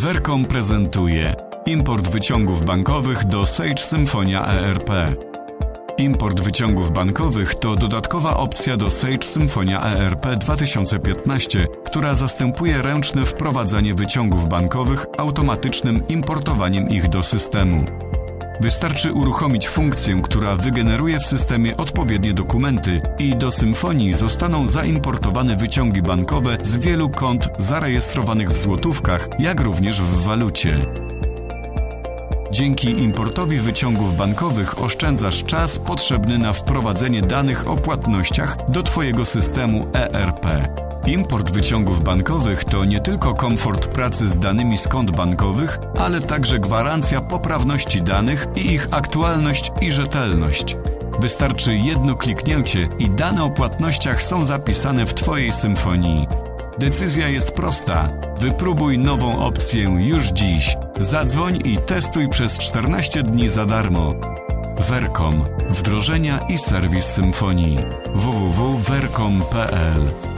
Vercom prezentuje import wyciągów bankowych do Sage Symfonia ERP. Import wyciągów bankowych to dodatkowa opcja do Sage Symfonia ERP 2015, która zastępuje ręczne wprowadzanie wyciągów bankowych automatycznym importowaniem ich do systemu. Wystarczy uruchomić funkcję, która wygeneruje w systemie odpowiednie dokumenty i do Symfonii zostaną zaimportowane wyciągi bankowe z wielu kont zarejestrowanych w złotówkach, jak również w walucie. Dzięki importowi wyciągów bankowych oszczędzasz czas potrzebny na wprowadzenie danych o płatnościach do Twojego systemu ERP. Import wyciągów bankowych to nie tylko komfort pracy z danymi z kont bankowych, ale także gwarancja poprawności danych i ich aktualność i rzetelność. Wystarczy jedno kliknięcie i dane o płatnościach są zapisane w Twojej symfonii. Decyzja jest prosta. Wypróbuj nową opcję już dziś. Zadzwoń i testuj przez 14 dni za darmo. Vercom. Wdrożenia i serwis symfonii. www.vercom.pl